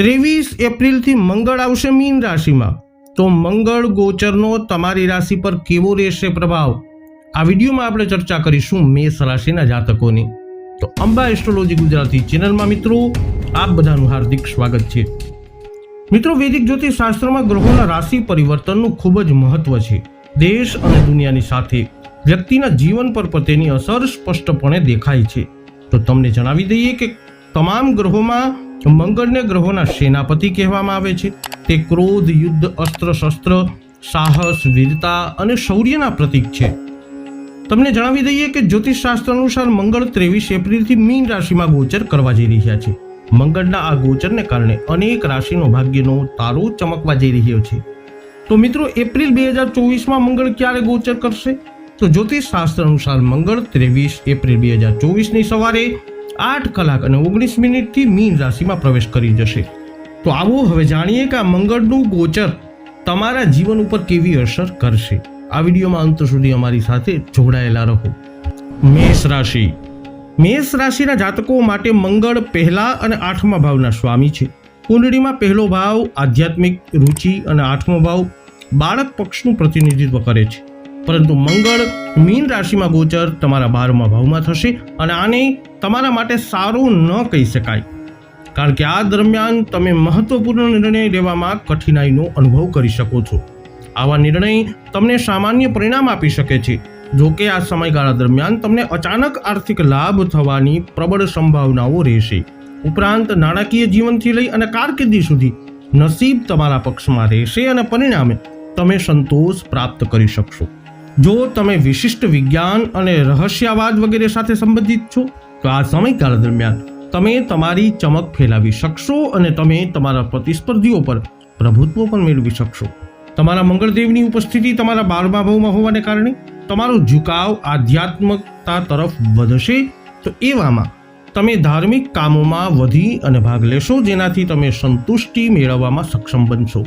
ત્રેવીસ એપ્રિલથી મંગળ આવશે મીન રાશિમાં. તો મંગળ ગોચરનો તમારી રાશિ પર કેવો રહેશે પ્રભાવ? આ વિડીયોમાં આપણે ચર્ચા કરીશું મેષ રાશિના જાતકોની. તો અંબા એસ્ટ્રોલોજી ગુજરાતી ચેનલમાં મિત્રો, આપ બધાનું હાર્દિક સ્વાગત છે. મિત્રો, વૈદિક જ્યોતિષ શાસ્ત્રમાં ગ્રહોના રાશિ પરિવર્તનનું ખૂબ જ મહત્વ છે. દેશ અને દુનિયાની સાથે વ્યક્તિના જીવન પર પણ તેની અસર સ્પષ્ટપણે દેખાય છે. તો તમને જણાવી દઈએ કે તમામ ગ્રહોમાં મંગળને ગ્રહોના સેનાપતિ કહેવામાં આવે છે. તે ક્રોધ, યુદ્ધ, અસ્ત્ર, શસ્ત્ર, સાહસ, વીરતા અને શૌર્યના પ્રતીક છે. તમને જણાવી દઈએ કે જ્યોતિષશાસ્ત્ર અનુસાર મંગળ ત્રેવીસ એપ્રિલથી મીન રાશિમાં ગોચર કરવા જઈ રહ્યા છે. મંગળના આ ગોચરને કારણે અનેક રાશિનો ભાગ્યનો તારો ચમકવા જઈ રહ્યો છે. તો મિત્રો, એપ્રિલ બે હજાર ચોવીસમાં મંગળ ક્યારે ગોચર કરશે? તો જ્યોતિષશાસ્ત્ર અનુસાર મંગળ ત્રેવીસ એપ્રિલ બે હજાર ચોવીસની સવારે આઠ કલાક અને ઓગણીસ મિનિટથી મીન રાશિમાં પ્રવેશ કરી જશે. તો આવો હવે જાણીએ કે આ મંગળનું ગોચર તમારા જીવન ઉપર કેવી અસર કરશે. આ વિડીયોમાં અંત સુધી અમારી સાથે જોડાયેલા રહો. મેષ રાશિ. મેષ રાશિના જાતકો માટે મંગળ પહેલા અને આઠમા ભાવના સ્વામી છે. કુંડળીમાં પહેલો ભાવ આધ્યાત્મિક રુચિ અને આઠમો ભાવ બાળક પક્ષનું પ્રતિનિધિત્વ કરે છે. પરંતુ મંગળ મીન રાશિમાં ગોચર તમારા બારમા ભાવમાં થશે અને આને તમારા માટે સારું ન કહી શકાય. કારણ કે આ દરમિયાન તમે મહત્વપૂર્ણ નિર્ણય લેવામાં કઠિનાઈનો અનુભવ કરી શકો છો. આવા નિર્ણય તમને સામાન્ય પરિણામ આપી શકે છે. જો કે આ સમયગાળા દરમિયાન તમને અચાનક આર્થિક લાભ થવાની પ્રબળ સંભાવનાઓ રહેશે. ઉપરાંત નાણાકીય જીવનથી લઈ અને કારકિર્દી સુધી નસીબ તમારા પક્ષમાં રહેશે અને પરિણામે તમે સંતોષ પ્રાપ્ત કરી શકશો. જો તમે વિશિષ્ટ વિજ્ઞાન અને રહસ્યવાદ વગેરે સાથે સંબંધિત છો તો આ સમયગાળા દરમિયાન તમે તમારી ચમક ફેલાવી શકશો અને તમે તમારા પ્રતિસ્પર્ધીઓ પર પ્રભુત્વ પણ મેળવી શકશો. તમારા મંગળદેવની ઉપસ્થિતિ તમારા બારમા ભાવમાં હોવાને કારણે તમારો ઝુકાવ આધ્યાત્મકતા તરફ વધશે. તો એવામાં તમે ધાર્મિક કામોમાં વધી અને ભાગ લેશો, જેનાથી તમે સંતુષ્ટિ મેળવવામાં સક્ષમ બનશો.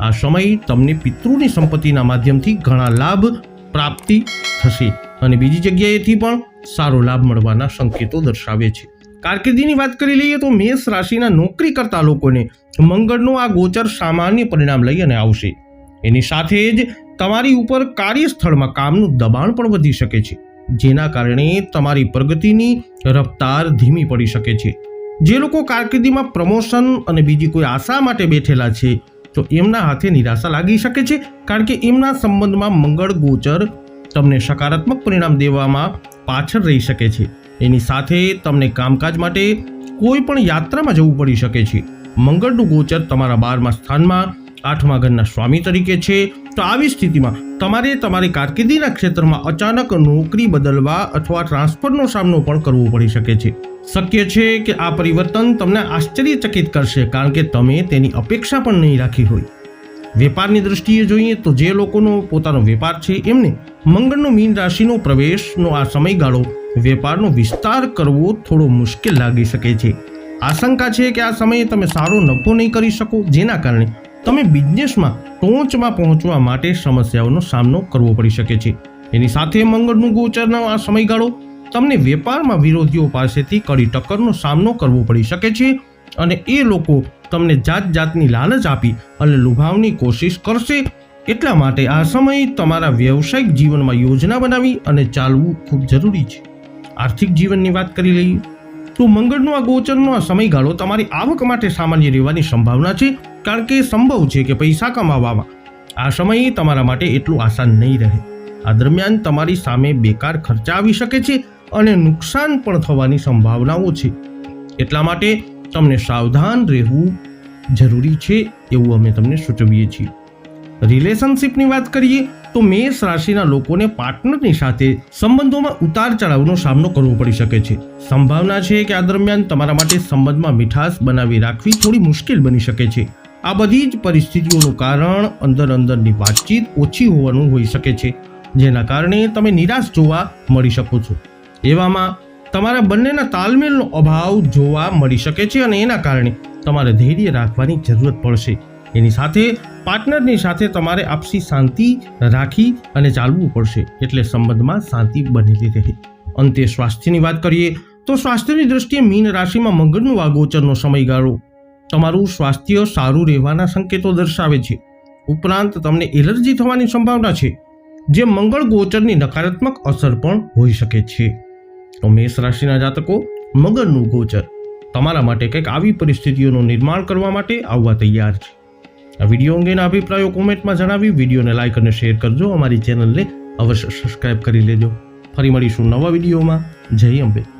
આ સમય તમને પિતૃની સંપત્તિના માધ્યમથી ઘણા લાભ પ્રાપ્તિ થશે. અને બીજી જગ્યાએથી પણ સારો લાભ મળવાના સંકેતો દર્શાવે છે. કારકિર્દીની વાત કરી લઈએ તો મેષ રાશિના નોકરી કરતા લોકોને મંગળનો આ ગોચર સામાન્ય પરિણામ લઈ અને આવશે. એની સાથે જ તમારી ઉપર કાર્યસ્થળમાં કામનું દબાણ પણ વધી શકે છે. જેના કારણે તમારી પ્રગતિની રફતાર ધીમી પડી શકે છે. જે લોકો કારકિર્દીમાં પ્રમોશન અને બીજી કોઈ આશા માટે બેઠેલા છે, તો એમના હાથે નિરાશા લાગી શકે છે, કારણ કે એમના સંબંધમાં મંગળ ગોચર તમને સકારાત્મક પરિણામ દેવામાં પાછળ રહી શકે છે. એની સાથે તમને કામકાજ માટે કોઈ પણ યાત્રામાં જવું પડી શકે છે. મંગળનું ગોચર તમારા બારમા સ્થાનમાં, આઠમા ઘરના સ્વામી તરીકે છે. તો આવી સ્થિતિમાં તમારે તમારી કારકિર્દીના ક્ષેત્રમાં અચાનક નોકરી બદલવા અથવા ટ્રાન્સફરનો સામનો પણ કરવો પડી શકે છે. શક્ય છે કે આ પરિવર્તન તમને આશ્ચર્યચકિત કરશે, કારણ કે તમે તેની અપેક્ષા પણ નહીં રાખી હોય. વેપારની દૃષ્ટિએ જોઈએ તો જે લોકોનો પોતાનો વેપાર છે, એમને મંગળનો મીન રાશિનો પ્રવેશનો આ સમયગાળો વેપારનો વિસ્તાર કરવો થોડો મુશ્કેલ લાગી શકે છે. આશંકા છે કે આ સમયે તમે સારો નફો નહીં કરી શકો, જેના કારણે તમે બિઝનેસમાં ટોચમાં પહોંચવા માટે સમસ્યાઓનો સામનો કરવો પડી શકે છે. એની સાથે મંગળનું ગોચરનો આ સમયગાળો તમને વેપારમાં વિરોધીઓ પાસેથી કડી ટક્કરનો સામનો કરવો પડી શકે છે અને એ લોકો તમને જાત જાતની લાલચ આપી અને લુભાવની કોશિશ કરશે. એટલા માટે આ સમય તમારા વ્યવસાયિક જીવનમાં યોજના બનાવી અને ચાલવું ખૂબ જરૂરી છે. આર્થિક જીવનની વાત કરી લઈએ, તો મંગળનો આ ગોચરનો આ સમયગાળો તમારી આવક માટે સામાન્ય રહેવાની સંભાવના છે, કારણ કે સંભવ છે કે પૈસા કમાવામાં. આ સમય તમારા માટે એટલું આસાન નહીં રહે. આ દરમિયાન તમારી સામે બેકાર ખર્ચા આવી શકે છે અને નુકસાન પણ થવાની સંભાવનાઓ છે. એટલા માટે તમને સાવધાન રહેવું જરૂરી છે એવું અમે તમને સૂચવીએ છીએ. રિલેશનશિપની વાત કરીએ તો મેષ રાશિના લોકોને પાર્ટનરની સાથે સંબંધોમાં ઉતાર ચઢાવનો સામનો કરવો પડી શકે છે. સંભાવના છે કે આ દરમિયાન તમારા માટે સંબંધમાં મીઠાશ બનાવી રાખવી થોડી મુશ્કેલ બની શકે છે. આ બધી જ પરિસ્થિતિઓનું કારણ અંદર અંદરની વાતચીત ઓછી હોવાનું હોઈ શકે છે, જેના કારણે તમે નિરાશ જોવા મળી શકો છો. એવામાં તમારા બંનેના તાલમેલનો અભાવ જોવા મળી શકે છે અને એના કારણે તમારે ધૈર્ય રાખવાની જરૂરત પડશે. એની સાથે પાર્ટનરની સાથે તમારે આપસી શાંતિ રાખી અને ચાલવું પડશે, એટલે સંબંધમાં શાંતિ બનેલી રહે. અંતે સ્વાસ્થ્યની વાત કરીએ, તો સ્વાસ્થ્યની દ્રષ્ટિએ મીન રાશિમાં મંગળનું વાગોચરનો સમયગાળો. તમારું સ્વાસ્થ્ય સારું રહેવાના સંકેતો દર્શાવે છે. ઉપરાંત તમને એલર્જી થવાની સંભાવના છે, જે મંગળ ગોચરની નકારાત્મક અસર પણ હોઈ શકે છે. તો મેષ રાશિના જાતકો મંગળનું ગોચર. તમારા માટે કંઈક આવી પરિસ્થિતિઓનું નિર્માણ કરવા માટે આવવા તૈયાર છે. આ વીડિયો અંગેના અભિપ્રાયો કોમેન્ટમાં જણાવી, વિડીયોને લાઇક અને શેર કરજો. અમારી ચેનલને અવશ્ય સબસ્ક્રાઇબ કરી લેજો. ફરી મળીશું નવા વિડીયોમાં. જય અંબે.